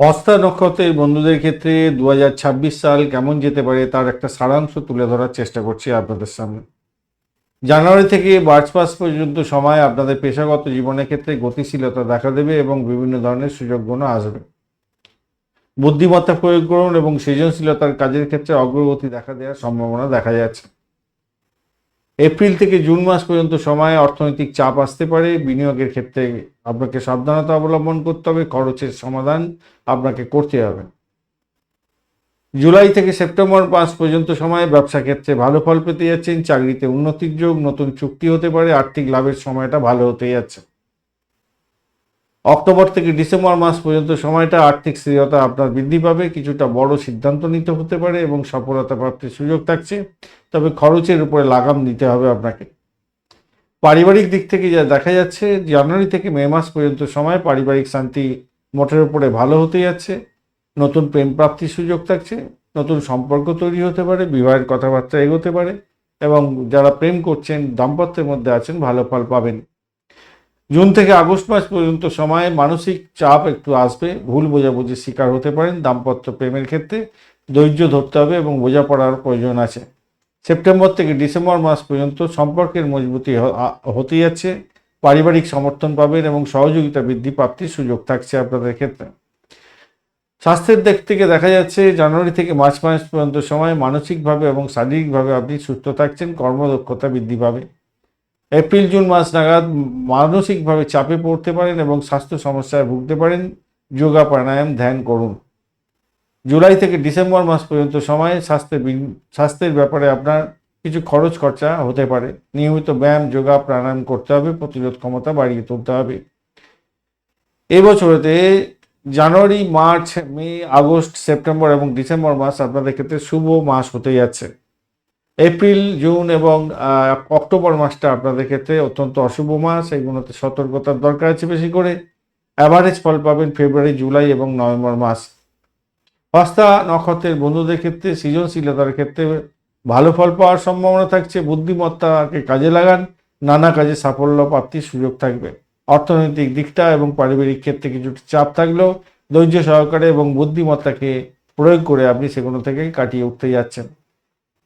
হস্তা নক্ষত্রের বন্ধুদের ক্ষেত্রে দু সাল কেমন যেতে পারে তার একটা সারাংশ তুলে ধরার চেষ্টা করছি আপনাদের সামনে। জানুয়ারি থেকে মার্চ মাস পর্যন্ত সময় আপনাদের পেশাগত জীবনের ক্ষেত্রে গতিশীলতা দেখা দেবে এবং বিভিন্ন ধরনের সুযোগগুলো আসবে। বুদ্ধিমত্তা প্রয়োগ করুন এবং সৃজনশীলতার কাজের ক্ষেত্রে অগ্রগতি দেখা দেওয়ার সম্ভাবনা দেখা যাচ্ছে। এপ্রিল থেকে জুন মাস পর্যন্ত সময়ে অর্থনৈতিক চাপ আসতে পারে। বিনিয়োগের ক্ষেত্রে আপনাকে সাবধানতা অবলম্বন করতে হবে। খরচের সমাধান আপনাকে করতে হবে। জুলাই থেকে সেপ্টেম্বর মাস পর্যন্ত সময়ে ব্যবসা ক্ষেত্রে ভালো ফল পেতে যাচ্ছেন। চাকরিতে উন্নতির যোগ, নতুন চুক্তি হতে পারে। আর্থিক লাভের সময়টা ভালো হতে যাচ্ছে। অক্টোবর থেকে ডিসেম্বর মাস পর্যন্ত সময়টা আর্থিক স্থিরতা আপনার বৃদ্ধি পাবে, কিছুটা বড় সিদ্ধান্ত নিতে হতে পারে এবং সফলতা প্রাপ্তির সুযোগ থাকছে। তবে খরচের উপরে লাগাম দিতে হবে আপনাকে। পারিবারিক দিক থেকে যা দেখা যাচ্ছে, জানুয়ারি থেকে মে মাস পর্যন্ত সময় পারিবারিক শান্তি মোটের উপরে ভালো হতে যাচ্ছে। নতুন প্রেম প্রাপ্তির সুযোগ থাকছে, নতুন সম্পর্ক তৈরি হতে পারে, বিবাহের কথাবার্তা এগোতে পারে এবং যারা প্রেম করছেন, দাম্পত্যের মধ্যে আছেন, ভালো ফল পাবেন। জুন থেকে আগস্ট মাস পর্যন্ত সময় মানসিক চাপ একটু আসবে, ভুল বোঝাবুঝির শিকার হতে পারেন, দাম্পত্য প্রেমের ক্ষেত্রে ধৈর্য ধরতে হবে এবং বোঝাপড়ার প্রয়োজন আছে। সেপ্টেম্বর থেকে ডিসেম্বর মাস পর্যন্ত সম্পর্কের মজবুতি হতে যাচ্ছে, পারিবারিক সমর্থন পাবেন এবং সহযোগিতা বৃদ্ধি প্রাপ্তির সুযোগ থাকছে আপনাদের ক্ষেত্রে। স্বাস্থ্যের দিক থেকে দেখা যাচ্ছে, জানুয়ারি থেকে মার্চ মাস পর্যন্ত সময় মানসিকভাবে এবং শারীরিকভাবে আপনি সুস্থ থাকছেন, কর্মদক্ষতা বৃদ্ধি পাবে। এপ্রিল, জুন মাস নাগাদ মানসিকভাবে চাপে পড়তে পারেন এবং স্বাস্থ্য সমস্যায় ভুগতে পারেন। যোগা প্রাণায়াম ধ্যান করুন। জুলাই থেকে ডিসেম্বর মাস পর্যন্ত সময়ে স্বাস্থ্যের স্বাস্থ্যের ব্যাপারে আপনার কিছু খরচ খরচা হতে পারে। নিয়মিত ব্যায়াম, যোগা, প্রাণায়াম করতে হবে। প্রতিরোধ ক্ষমতা বাড়িয়ে তুলতে হবে। এবছরেতে January, March, May, August, September এবং ডিসেম্বর মাস আপনাদের ক্ষেত্রে শুভ মাস হতে যাচ্ছে। এপ্রিল, জুন এবং অক্টোবর মাসটা আপনাদের ক্ষেত্রে অত্যন্ত অশুভ মাস। এইগুলোতে সতর্কতার দরকার আছে বেশি করে। অ্যাভারেজ ফল পাবেন ফেব্রুয়ারি জুলাই এবং নভেম্বর মাস। হস্তা নক্ষত্রের বন্ধুদের ক্ষেত্রে, সৃজনশীলতার ক্ষেত্রে ভালো ফল পাওয়ার সম্ভাবনা থাকছে। বুদ্ধিমত্তাকে কাজে লাগান। নানা কাজে সাফল্য প্রাপ্তির সুযোগ থাকবে। অর্থনৈতিক দিকটা এবং পারিবারিক ক্ষেত্রে কিছু চাপ থাকলেও ধৈর্য সহকারে এবং বুদ্ধিমত্তাকে প্রয়োগ করে আপনি সেগুলো থেকে কাটিয়ে উঠতে যাচ্ছেন।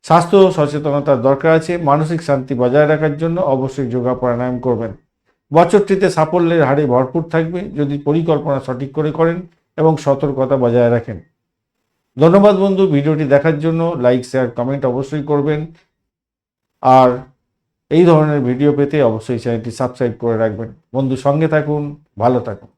স্বাস্থ্য সচেতনতার দরকার আছে, মানসিক শান্তি বজায় রাখার জন্য অবশ্যই যোগা প্রাণায়াম করবেন। বছরটিতে সাফল্যের হারে ভরপুর থাকবে যদি পরিকল্পনা সঠিক করে করেন এবং সতর্কতা বজায় রাখেন। ধন্যবাদ বন্ধু, ভিডিওটি দেখার জন্য লাইক, শেয়ার, কমেন্ট অবশ্যই করবেন। আর এই ধরনের ভিডিও পেতে অবশ্যই চ্যানেলটি সাবস্ক্রাইব করে রাখবেন। বন্ধু, সঙ্গে থাকুন, ভালো থাকুন।